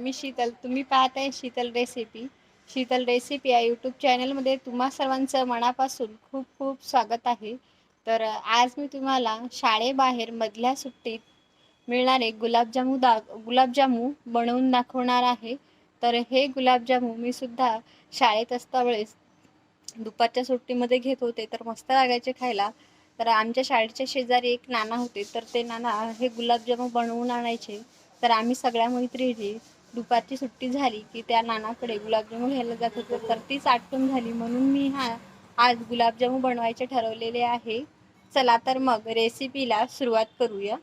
मी शीतल तुम्ही पाहत आहे शीतल रेसिपी शीतल रेसिपी या यूट्यूब चॅनलमध्ये तुम्हा सर्वांचं मनापासून खूप खूप स्वागत आहे. तर आज मी तुम्हाला शाळेबाहेर मधल्या सुट्टीत मिळणारे गुलाबजामू दा गुलाबजामू बनवून दाखवणार आहे. तर हे गुलाबजामू मी सुद्धा शाळेत असता वेळेस दुपारच्या सुट्टीमध्ये घेत होते. तर मस्त लागायचे खायला. तर आमच्या शाळेच्या शेजारी एक नाना होते. तर ते नाना हे गुलाबजामू बनवून आणायचे. तर आम्ही सगळ्या मैत्रिणी दुपारची सुट्टी झाली की त्या नानाकडे गुलाबजामून घ्यायला जात होतो. तर तीच आठवण झाली. म्हणून मी हा आज गुलाबजामू बनवायचे ठरवलेले आहे. चला तर मग रेसिपीला सुरुवात करूया.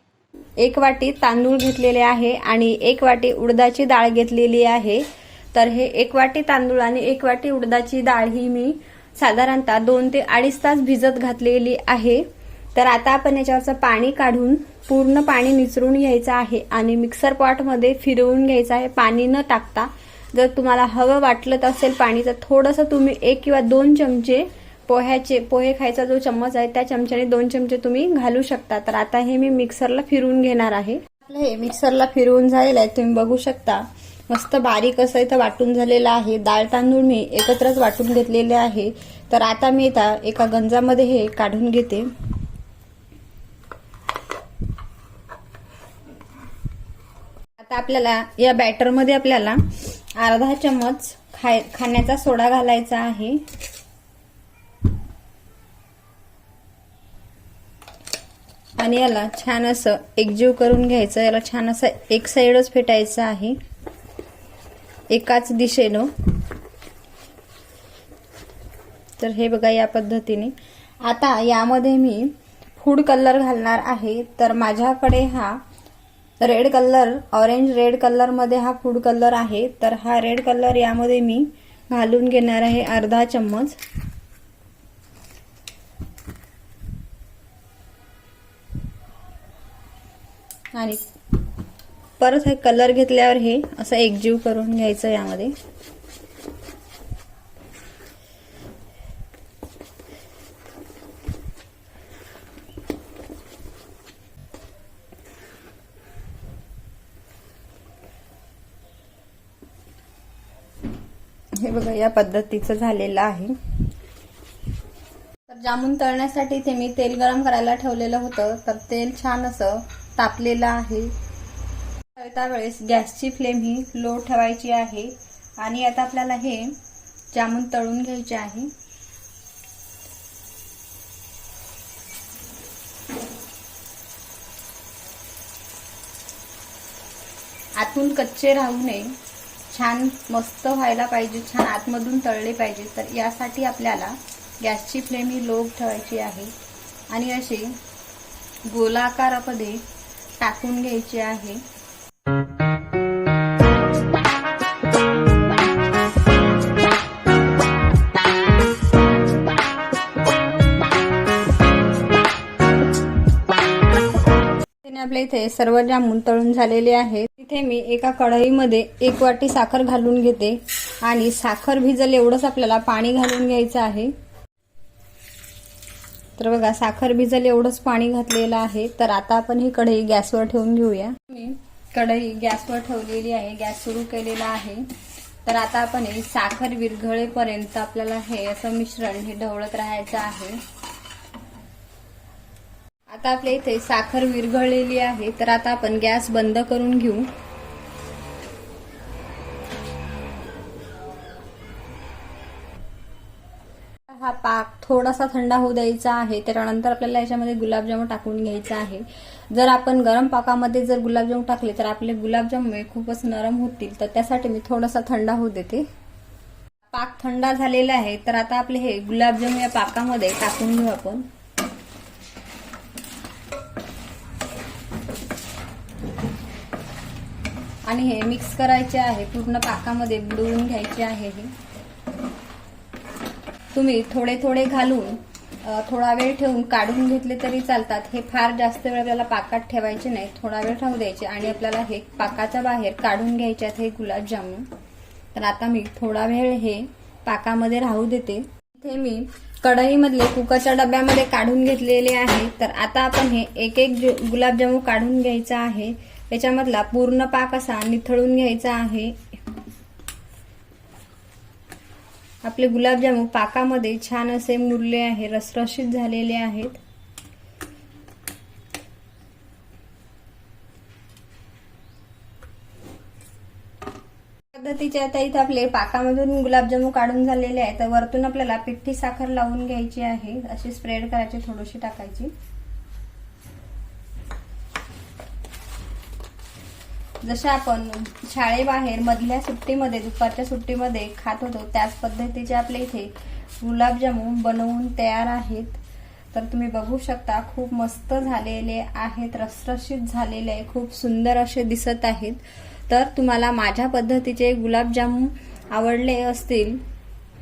एक वाटी तांदूळ घेतलेले आहे आणि एक वाटी उडदाची डाळ घेतलेली आहे. तर हे एक वाटी तांदूळ आणि एक वाटी उडदाची डाळ ही मी साधारणतः दोन ते अडीच तास भिजत घातलेली आहे. तर आता आपण याच्यावरचं पाणी काढून पूर्ण पाणी निचरून घ्यायचं आहे आणि मिक्सर पॉटमध्ये फिरवून घ्यायचं आहे. पाणी न टाकता जर तुम्हाला हवं वाटलं असेल पाणी तर थोडंसं तुम्ही एक किंवा दोन चमचे पोह्याचे पोहे खायचा जो चम्मच आहे त्या चमच्याने दोन चमचे तुम्ही घालू शकता. तर आता हे मी मिक्सरला फिरवून घेणार आहे. आपलं हे मिक्सरला फिरवून झालेलं आहे. तुम्ही बघू शकता. मस्त बारीक असं इथं वाटून झालेलं आहे. डाळ तांदूळ मी एकत्रच वाटून घेतलेले आहे. तर आता मी इथं एका गंजामध्ये हे काढून घेते. आता आपल्याला या बॅटरमध्ये आपल्याला अर्धा चम्मच खाय खाण्याचा सोडा घालायचा आहे. आणि याला छान असं एकजीव करून घ्यायचं. याला छान असं एक साईडच फेटायचं आहे. एकाच दिशेनं. तर हे बघा या पद्धतीने. आता यामध्ये मी फूड कलर घालणार आहे. तर माझ्याकडे हा रेड कलर ऑरेंज रेड कलरमध्ये हा फूड कलर आहे. तर हा रेड कलर यामध्ये मी घालून घेणार आहे अर्धा चम्मच. आणि परत हे कलर घेतल्यावर हे असं एकजीव करून घ्यायचं यामध्ये हे बघा या पद्धतीचं झालेलं आहे. तर जामून तळण्यासाठी ते मी तेल गरम करायला ठेवलेलं होतं तर तेल छान असं तापलेलं आहे. तळता वेळेस गॅसची फ्लेम ही लो ठेवायची आहे आणि आता आपल्याला हे जामून तळून घ्यायचे आहे. आतून कच्चे राहू नये. छान मस्त व्हायला पाहिजे छान आतमधून तळले पाहिजे. तर यासाठी आपल्याला गॅसची फ्लेम ही लो ठेवायची आहे. आणि असे गोलाकारामध्ये टाकून घ्यायचे आहे. इथे सर्व जामून तळून झालेले आहे तिथे मी एका कढईमध्ये एक वाटी साखर घालून घेते आणि साखर भिजल एवढंच आपल्याला पाणी घालून घ्यायचं आहे. तर बघा साखर भिजल एवढंच पाणी घातलेलं आहे. तर आता आपण ही कढई गॅसवर ठेवून घेऊया. मी कढई गॅसवर ठेवलेली आहे. गॅस सुरू केलेला आहे. तर आता आपण हे साखर विरघळेपर्यंत आपल्याला हे असं मिश्रण हे ढवळत राहायचं आहे. आता आपल्या इथे साखर विरघळलेली आहे तर आता आपण गॅस बंद करून घेऊ. हा पाक थोडासा थंड होऊ द्यायचा आहे त्याच्यानंतर आपल्याला याच्यामध्ये गुलाबजामुन टाकून घ्यायचा आहे. जर आपण गरम पाकामध्ये जर गुलाबजामुन टाकले तर आपले गुलाबजाम हे खूपच नरम होतील तर त्यासाठी मी थोडासा थंड होऊ देते. पाक थंड झालेला आहे तर आता आपले हे गुलाबजामुन या पाकामध्ये टाकून घेऊ आपण. आणि हे मिक्स करायचे आहे. पूर्ण पाकामध्ये बुडवून घ्यायचे आहे हे. तुम्ही थोडे थोडे घालून थोडा वेळ ठेवून काढून घेतले तरी चालतात. हे फार जास्त वेळ आपल्याला पाकात ठेवायचे नाही. थोडा वेळ राहू द्यायचे आणि आपल्याला हे पाकाच्या बाहेर काढून घ्यायचे आहेत हे गुलाबजामुन. तर आता मी थोडा वेळ हे पाकामध्ये राहू देते. इथे मी कढईमधले कुकरच्या डब्यामध्ये काढून घेतलेले आहे. तर आता आपण हे एक एक गुलाबजामून गुलाबजामुन काढून घ्यायचं आहे. याच्यामधला पूर्ण पाक असा निथळून घ्यायचा आहे. आपले गुलाबजामून पाकामध्ये छान असे मुरले आहे रसरशीत झालेले आहेत. पद्धतीचे आता इथे आपले पाकामधून गुलाबजामून काढून झालेले आहे तर वरतून आपल्याला पिठ्ठी साखर लावून घ्यायची आहे. अशी स्प्रेड करायची थोडीशी टाकायची. जशा आपण शाळेबाहेर मधल्या सुट्टीमध्ये दुपारच्या सुट्टीमध्ये खात होतो त्याच पद्धतीचे आपल्या इथे गुलाबजामुन बनवून तयार आहेत. तर तुम्ही बघू शकता खूप मस्त झालेले आहेत रसरशीत झालेले आहे खूप सुंदर असे दिसत आहेत. तर तुम्हाला माझ्या पद्धतीचे गुलाबजामुन आवडले असतील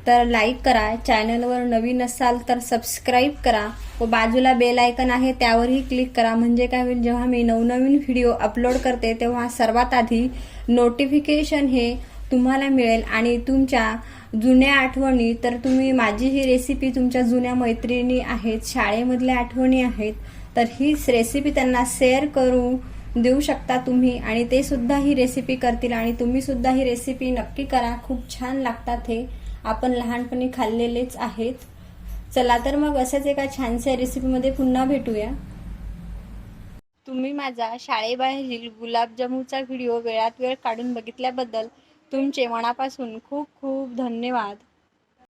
तर लाईक करा. चॅनलवर नवीन असाल तर सबस्क्राईब करा. व बाजूला बेल आयकन आहे त्यावरही क्लिक करा. म्हणजे काय होईल जेव्हा मी नवनवीन व्हिडिओ अपलोड करते तेव्हा सर्वात आधी नोटिफिकेशन हे तुम्हाला मिळेल. आणि तुमच्या जुन्या आठवणी तर तुम्ही माझी ही रेसिपी तुमच्या जुन्या मैत्रिणी आहेत शाळेमधल्या आठवणी आहेत तर हीच रेसिपी त्यांना शेअर करू देऊ शकता तुम्ही. आणि ते सुद्धा ही रेसिपी करतील. आणि तुम्ही सुद्धा ही रेसिपी नक्की करा. खूप छान लागतात हे. आपण लहानपणी खाल्लेलेच आहेत. चला तर मग अशाच एका छानशा रेसिपीमध्ये पुन्हा भेटूया. तुम्ही माझा शाळेबाहेरील गुलाबजामूचा व्हिडिओ वेळात वेळ काढून बघितल्याबद्दल तुमचे मनापासून खूप खूप धन्यवाद.